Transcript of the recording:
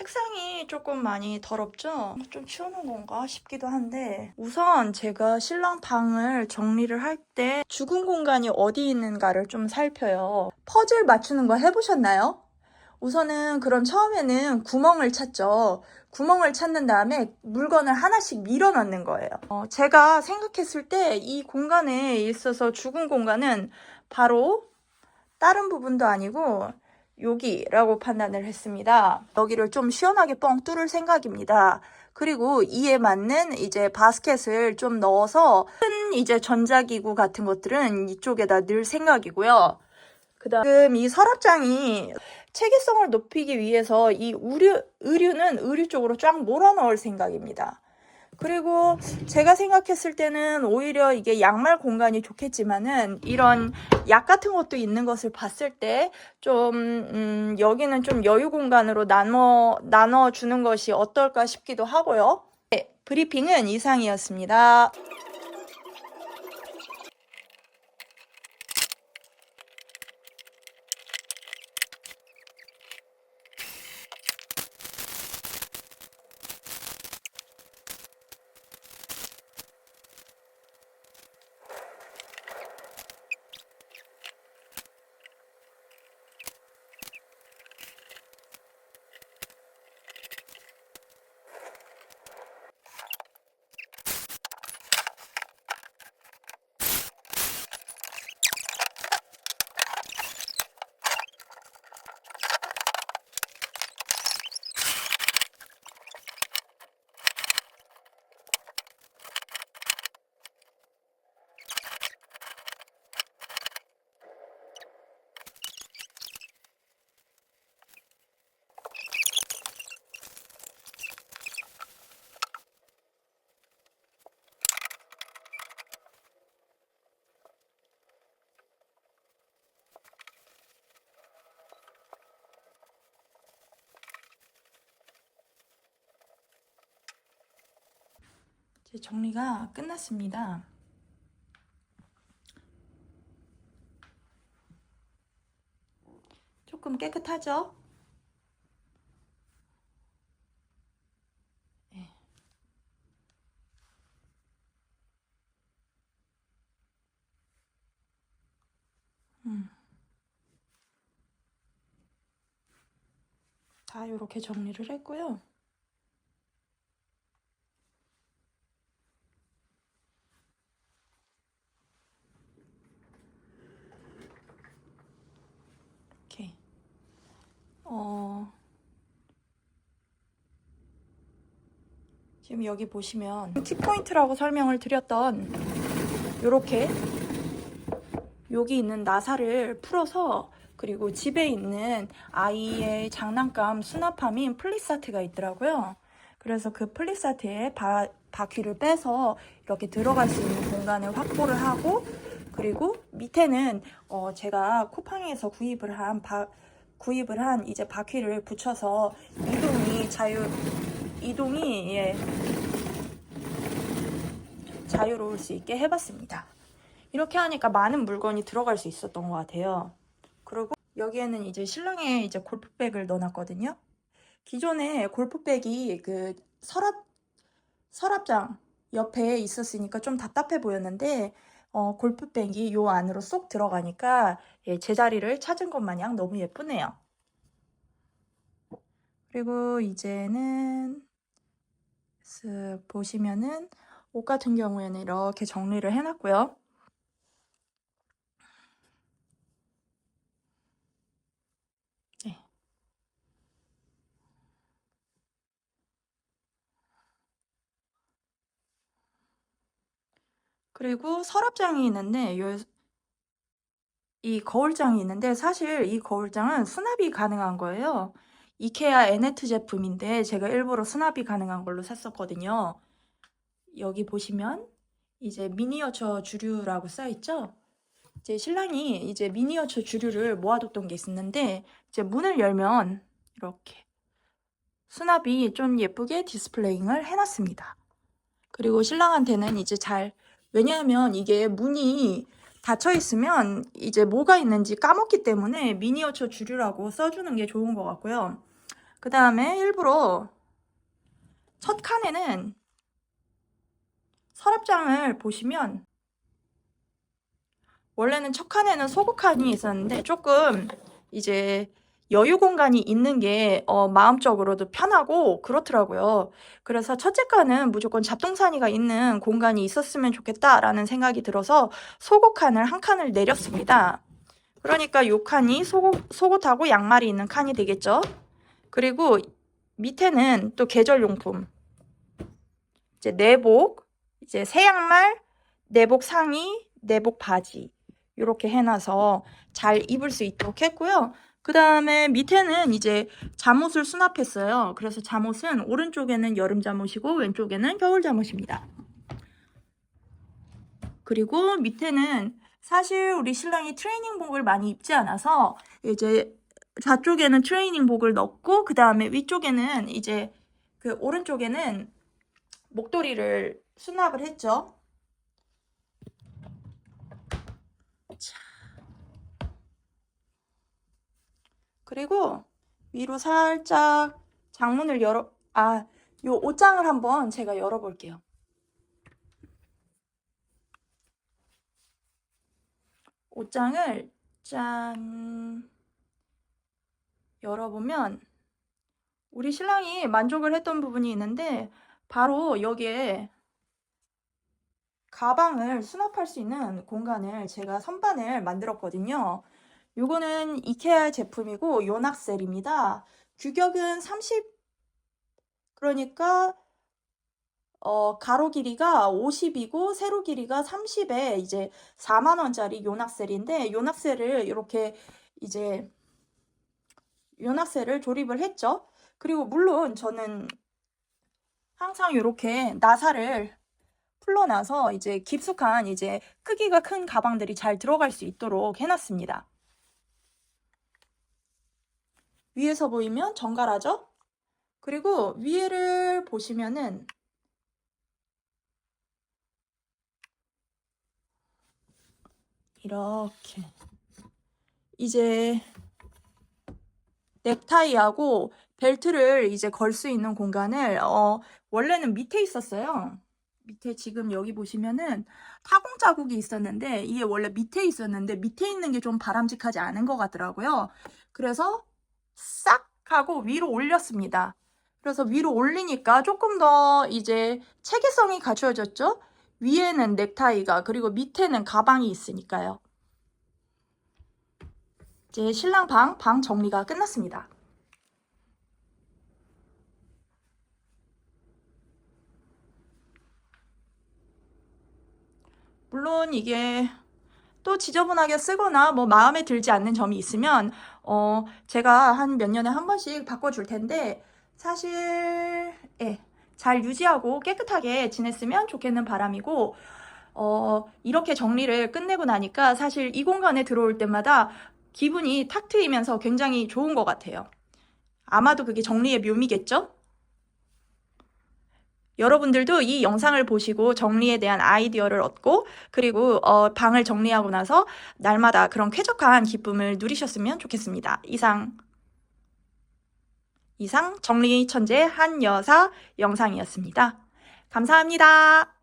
책상이 조금 많이 더럽죠? 좀 치워놓은 건가 싶기도 한데 우선 제가 신랑 방을 정리를 할 때 죽은 공간이 어디 있는가를 좀 살펴요. 퍼즐 맞추는 거 해보셨나요? 우선은 그럼 처음에는 구멍을 찾죠. 구멍을 찾는 다음에 물건을 하나씩 밀어 넣는 거예요. 어, 제가 생각했을 때 이 공간에 있어서 죽은 공간은 바로 다른 부분도 아니고 여기라고 판단을 했습니다. 여기를 좀 시원하게 뻥 뚫을 생각입니다. 그리고 이에 맞는 이제 바스켓을 좀 넣어서 큰 이제 전자기구 같은 것들은 이쪽에다 넣을 생각이고요. 그다음 이 서랍장이 체계성을 높이기 위해서 이 의류, 의류는 의류 쪽으로 쫙 몰아넣을 생각입니다. 그리고 제가 생각했을 때는 오히려 이게 양말 공간이 좋겠지만은 이런 약 같은 것도 있는 것을 봤을 때 좀, 음, 여기는 좀 여유 공간으로 나눠, 나눠 주는 것이 어떨까 싶기도 하고요. 네, 브리핑은 이상이었습니다. 제 정리가 끝났습니다. 조금 깨끗하죠? 네. 음. 다 이렇게 정리를 했고요. 이렇게 어 지금 여기 보시면 키포인트라고 설명을 드렸던 요렇게 여기 있는 나사를 풀어서 그리고 집에 있는 아이의 장난감 수납함인 플리사트가 있더라고요. 그래서 그 플리사트에 바, 바퀴를 빼서 이렇게 들어갈 수 있는 공간을 확보를 하고 그리고 밑에는 어 제가 쿠팡에서 구입을 한 바, 구입을 한 이제 바퀴를 붙여서 이동이 자유 이동이 예, 자유로울 수 있게 해봤습니다. 이렇게 하니까 많은 물건이 들어갈 수 있었던 것 같아요. 그리고 여기에는 이제 신랑의 이제 골프백을 넣어놨거든요. 기존에 골프백이 그 서랍 서랍장 옆에 있었으니까 좀 답답해 보였는데 어, 골프백이 요 안으로 쏙 들어가니까 예, 제자리를 찾은 것 마냥 너무 예쁘네요. 그리고 이제는 쓱 보시면은 옷 같은 경우에는 이렇게 정리를 해놨고요. 네. 그리고 서랍장이 있는데 요, 이 거울장이 있는데 사실 이 거울장은 수납이 가능한 거예요. 이케아 에네트 제품인데 제가 일부러 수납이 가능한 걸로 샀었거든요. 여기 보시면 이제 미니어처 주류라고 써 있죠. 이제 신랑이 이제 미니어처 주류를 모아뒀던 게 있었는데 이제 문을 열면 이렇게 수납이 좀 예쁘게 디스플레잉을 해놨습니다. 그리고 신랑한테는 이제 잘 왜냐하면 이게 문이 닫혀 있으면 이제 뭐가 있는지 까먹기 때문에 미니어처 주류라고 써주는 게 좋은 것 같고요. 그그 다음에 일부러 첫 칸에는 서랍장을 보시면 원래는 첫 칸에는 소구 칸이 있었는데 조금 이제 여유 공간이 있는 게 어, 마음적으로도 편하고 그렇더라고요. 그래서 첫째 칸은 무조건 잡동사니가 있는 공간이 있었으면 좋겠다라는 생각이 들어서 소구 칸을 한 칸을 내렸습니다. 그러니까 이 칸이 속옷, 속옷하고 양말이 있는 칸이 되겠죠. 그리고 밑에는 또 계절 용품. 이제 내복, 이제 새 양말, 내복 상의, 내복 바지. 이렇게 해놔서 잘 입을 수 있도록 했고요. 그 다음에 밑에는 이제 잠옷을 수납했어요. 그래서 잠옷은 오른쪽에는 여름 잠옷이고 왼쪽에는 겨울 잠옷입니다. 그리고 밑에는 사실 우리 신랑이 트레이닝복을 많이 입지 않아서 이제 좌쪽에는 트레이닝복을 넣고 그 다음에 위쪽에는 이제 그 오른쪽에는 목도리를 수납을 했죠. 자. 그리고 위로 살짝 장문을 열어 아, 요 옷장을 한번 제가 열어 볼게요. 옷장을 짠 열어보면 우리 신랑이 만족을 했던 부분이 있는데 바로 여기에 가방을 수납할 수 있는 공간을 제가 선반을 만들었거든요. 요거는 이케아 제품이고 요낙셀입니다. 규격은 30 그러니까 어, 가로 길이가 50이고 세로 길이가 30에 이제 4만 원짜리 요낙셀인데 요낙셀을 이렇게 이제 요낙셀을 조립을 했죠. 그리고 물론 저는 항상 이렇게 나사를 풀러놔서 이제 깊숙한 이제 크기가 큰 가방들이 잘 들어갈 수 있도록 해놨습니다. 위에서 보이면 정갈하죠? 그리고 위에를 보시면은 이렇게 이제 넥타이하고 벨트를 이제 걸 수 있는 공간을 어 원래는 밑에 있었어요. 밑에 지금 여기 보시면은 타공 자국이 있었는데 이게 원래 밑에 있었는데 밑에 있는 게 좀 바람직하지 않은 것 같더라고요. 그래서 싹 하고 위로 올렸습니다. 그래서 위로 올리니까 조금 더 이제 체계성이 갖추어졌죠? 위에는 넥타이가 그리고 밑에는 가방이 있으니까요. 이제 신랑 방, 방 정리가 끝났습니다. 물론 이게 또 지저분하게 쓰거나 뭐 마음에 들지 않는 점이 있으면 어 제가 한 몇 년에 한 번씩 바꿔줄 텐데 사실 예, 잘 유지하고 깨끗하게 지냈으면 좋겠는 바람이고 어 이렇게 정리를 끝내고 나니까 사실 이 공간에 들어올 때마다 기분이 탁 트이면서 굉장히 좋은 것 같아요. 아마도 그게 정리의 묘미겠죠? 여러분들도 이 영상을 보시고 정리에 대한 아이디어를 얻고 그리고 어, 방을 정리하고 나서 날마다 그런 쾌적한 기쁨을 누리셨으면 좋겠습니다. 이상 이상 정리 천재 한 여사 영상이었습니다. 감사합니다.